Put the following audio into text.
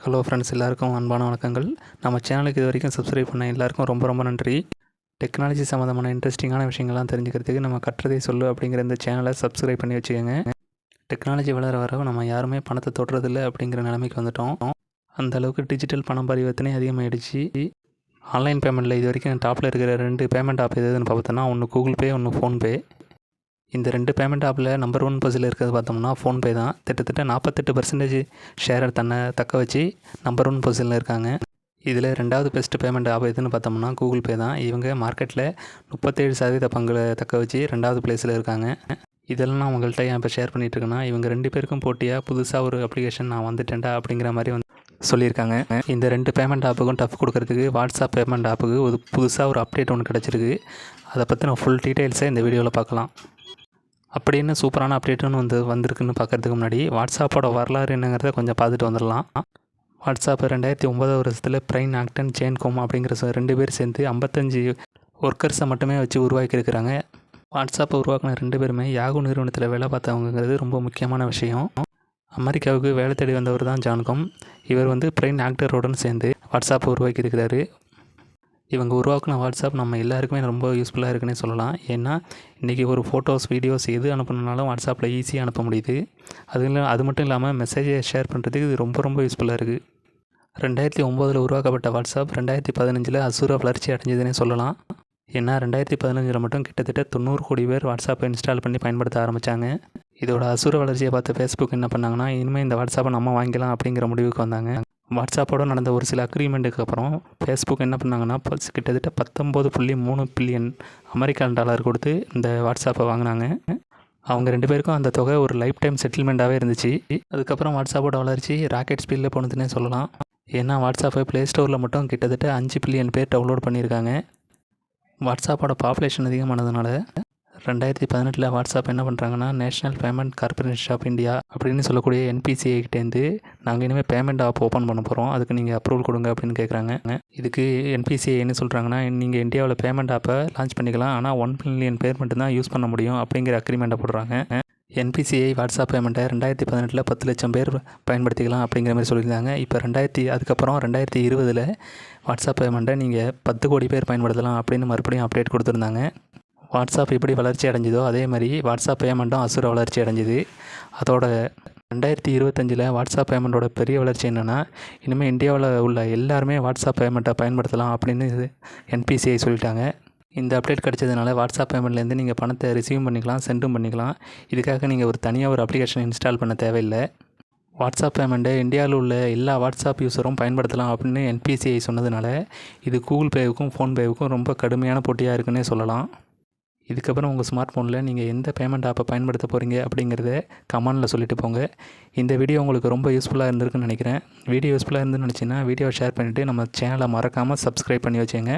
Hello friends எல்லாருக்கும் அன்பான வணக்கங்கள். நம்ம சேனலுக்கு இது வரைக்கும் சப்ஸ்கிரைப் பண்ண எல்லாருக்கும் ரொம்ப ரொம்ப நன்றி. டெக்னாலஜி சம்மந்தமான இன்ட்ரெஸ்டிங்கான விஷயங்கள்லாம் தெரிஞ்சுக்கிறதுக்கு நம்ம கற்றதை சொல்லு அப்படிங்கிற இந்த சேனலை சப்ஸ்கிரைப் பண்ணி வச்சுக்கோங்க. டெக்னாலஜி வளர வர நம்ம யாருமே பணத்தை தொடுறதில்ல அப்படிங்கிற நிலைமைக்கு வந்துட்டோம். அந்த அளவுக்கு டிஜிட்டல் பணம் பரிவர்த்தனை அதிகமாகிடுச்சு ஆன்லைன் பேமெண்ட்டில் இது வரைக்கும் டாப்பில் இருக்கிற ரெண்டு பேமெண்ட் ஆப் எதுன்னு பார்த்தோன்னா ஒன்று கூகுள் பே ஒன்று ஃபோன்பே இந்த ரெண்டு பேமெண்ட் ஆப்பில் நம்பர் ஒன் பொசிஷனில் இருக்கிறது பார்த்தோம்னா ஃபோன்பே தான். கிட்டத்தட்ட நாற்பத்தெட்டு பர்சன்டேஜ் ஷேரை தன்னை தக்க வச்சு நம்பர் ஒன் பொசிஷனில் இருக்காங்க. இதில் ரெண்டாவது பெஸ்ட் பேமெண்ட் ஆப் எதுன்னு பார்த்தோம்னா கூகுள் பே தான். இவங்க மார்க்கெட்டில் முப்பத்தேழு சதவீத பங்களை தக்க வச்சு ரெண்டாவது பிளேஸில் இருக்காங்க. இதெல்லாம் நான் உங்கள்கிட்ட ஏன் இப்போ ஷேர் பண்ணிகிட்ருக்கேன்னா இவங்க ரெண்டு பேருக்கும் போட்டியாக புதுசாக ஒரு அப்ளிகேஷன் நான் வந்துட்டேன்டா அப்படிங்கிற மாதிரி வந்து சொல்லியிருக்காங்க. இந்த ரெண்டு பேமெண்ட் ஆப்புக்கும் டஃப் கொடுக்கறதுக்கு வாட்ஸ்அப் பேமெண்ட் ஆப்புக்கு ஒரு புதுசாக ஒரு அப்டேட் ஒன்று கிடச்சிருக்கு. அதை பற்றின ஃபுல் டீட்டெயில்ஸை இந்த வீடியோவில் பார்க்கலாம். அப்படி என்ன சூப்பரான அப்டேட்டுன்னு வந்து வந்திருக்குன்னு பார்க்கறதுக்கு முன்னாடி வாட்ஸ்அப்போட வரலாறு என்னங்கிறத கொஞ்சம் பார்த்துட்டு வந்துடலாம். வாட்ஸ்அப் ரெண்டாயிரத்தி ஒன்பதாவது வருஷத்தில் பிரைன் ஆக்டன் சேன்கோம் அப்படிங்கிற ரெண்டு பேர் சேர்ந்து ஐம்பத்தஞ்சு ஒர்க்கர்ஸை மட்டுமே வச்சு உருவாக்கியிருக்கிறாங்க. வாட்ஸ்அப்பை உருவாக்கின ரெண்டு பேருமே யாகு நிறுவனத்தில் வேலை பார்த்தவங்கிறது ரொம்ப முக்கியமான விஷயம். அமெரிக்காவுக்கு வேலை தேடி வந்தவர் தான் ஜான்கம் இவர் வந்து பிரைன் ஆக்டருடன் சேர்ந்து வாட்ஸ்அப்பை உருவாக்கியிருக்கிறாரு. இவங்க உருவாக்கின வாட்ஸ்அப் நம்ம எல்லாருக்குமே ரொம்ப யூஸ்ஃபுல்லாக இருக்குன்னே சொல்லலாம். ஏன்னா இன்றைக்கி ஒரு ஃபோட்டோஸ் வீடியோஸ் எது அனுப்பணுனாலும் வாட்ஸ்அப்பில் ஈஸியாக அனுப்ப முடியுது. அது இல்லை அது மட்டும் இல்லாமல் மெசேஜை ஷேர் பண்ணுறதுக்கு இது ரொம்ப ரொம்ப யூஸ்ஃபுல்லாக இருக்குது ரெண்டாயிரத்தி ஒம்போதில் உருவாக்கப்பட்ட வாட்ஸ்அப் ரெண்டாயிரத்தி பதினஞ்சில் அசுர வளர்ச்சி அடைஞ்சதுன்னே சொல்லலாம். ஏன்னா ரெண்டாயிரத்தி பதினஞ்சில் மட்டும் கிட்டத்தட்ட தொண்ணூறு கோடி பேர் வாட்ஸ்அப்பை இன்ஸ்டால் பண்ணி பயன்படுத்த ஆரம்பித்தாங்க இதோட அசுர வளர்ச்சியை பார்த்து ஃபேஸ்புக் என்ன பண்ணாங்கன்னா இனிமேல் இந்த வாட்ஸ்அப்பை நம்ம வாங்கிக்கலாம் அப்படிங்கிற முடிவுக்கு வந்தாங்க. வாட்ஸ்அப்போட நடந்த ஒரு சில அக்ரிமெண்ட்டுக்கு அப்புறம் ஃபேஸ்புக் என்ன பண்ணாங்கன்னா கிட்டத்தட்ட பத்தொம்போது புள்ளி மூணு பில்லியன் அமெரிக்கன் டாலர் கொடுத்து இந்த வாட்ஸ்அப்பை வாங்கினாங்க. அவங்க ரெண்டு பேருக்கும் அந்த தொகை ஒரு லைஃப் டைம் செட்டில்மெண்ட்டாகவே இருந்துச்சு. அதுக்கப்புறம் வாட்ஸ்அப்போட வளர்ச்சி ராக்கெட் ஸ்பீடில் போனதுன்னே சொல்லலாம். ஏன்னா வாட்ஸ்அப்பை ப்ளே ஸ்டோரில் மட்டும் கிட்டத்தட்ட அஞ்சு பில்லியன் பேர் டவுன்லோட் பண்ணியிருக்காங்க. வாட்ஸ்அப்போட பாப்புலேஷன் அதிகமானதுனால ரெண்டாயிரத்தி பதினெட்டில் வாட்ஸ்அப் என்ன பண்ணுறாங்கன்னா National Payment Corporation of India அப்படின்னு சொல்லக்கூடிய என்பிசிஐ கிட்டேருந்து நாங்கள் இனிமேல் பேமெண்ட் ஆப் ஓப்பன் பண்ண போகிறோம் அதுக்கு நீங்கள் அப்ரூவல் கொடுங்க அப்படின்னு கேட்குறாங்க இதுக்கு என்பிசிஐ என்ன சொல்கிறாங்கன்னா நீங்கள் இந்தியாவில் பேமெண்ட் ஆப்பை லான்ச் பண்ணிக்கலாம். ஆனால் ஒன் மில்லியன் பேர் மட்டும்தான் யூஸ் பண்ண முடியும் அப்படிங்கிற அக்ரிமெண்ட்டை போடுறாங்க. என்பிசிஐ வாட்ஸ்அப் பேமெண்ட்டை ரெண்டாயிரத்தி பதினெட்டில் பத்து லட்சம் பேர் பயன்படுத்திக்கலாம் அப்படிங்கிற மாதிரி சொல்லியிருந்தாங்க. இப்போ ரெண்டாயிரத்தி அதுக்கப்புறம் ரெண்டாயிரத்தி இருபதில் வாட்ஸ்அப் பேமெண்ட்டை நீங்கள் பத்து கோடி பேர் பயன்படுத்தலாம் அப்படின்னு மறுபடியும் அப்டேட் கொடுத்துருந்தாங்க. வாட்ஸ்அப் எப்படி வளர்ச்சி அடைஞ்சதோ அதே மாதிரி வாட்ஸ்அப் பேமெண்ட்டும் அசுர வளர்ச்சி அடைஞ்சுது. அதோட ரெண்டாயிரத்தி இருபத்தஞ்சில் வாட்ஸ்அப் பேமெண்ட்டோட பெரிய வளர்ச்சி என்னென்னா இனிமேல் இந்தியாவில் உள்ள எல்லாருமே வாட்ஸ்அப் பேமெண்ட்டை பயன்படுத்தலாம் அப்படின்னு என்பிசிஐ சொல்லிட்டாங்க. இந்த அப்டேட் கிடச்சதுனால வாட்ஸ்அப் பேமெண்ட்லேருந்து நீங்கள் பணத்தை ரிசீவ் பண்ணிக்கலாம் சென்டும் பண்ணிக்கலாம். இதுக்காக நீங்கள் ஒரு தனியாக ஒரு அப்ளிகேஷன் இன்ஸ்டால் பண்ண தேவையில்லை. வாட்ஸ்அப் பேமெண்ட்டை இந்தியாவில் உள்ள எல்லா வாட்ஸ்அப் யூஸரும் பயன்படுத்தலாம் அப்படின்னு என்பிசிஐ சொன்னதுனால இது கூகுள் பேவுக்கும் ஃபோன்பேவுக்கும் ரொம்ப கடுமையான போட்டியாக இருக்குன்னே சொல்லலாம். இதுக்கப்புறம் உங்கள் ஸ்மார்ட் ஃபோனில் நீங்கள் எந்த பேமெண்ட் ஆப்பை பயன்படுத்த போகிறீங்க அப்படிங்கிறத கமெண்டில் சொல்லிட்டு போங்க. இந்த வீடியோ உங்களுக்கு ரொம்ப யூஸ்ஃபுல்லாக இருந்திருக்குன்னு நினைக்கிறேன். வீடியோ யூஸ்ஃபுல்லாக இருந்துன்னு நினச்சின்னா வீடியோ ஷேர் பண்ணிவிட்டு நம்ம சேனலை மறக்காமல் சப்ஸ்கிரைப் பண்ணி வச்சுங்க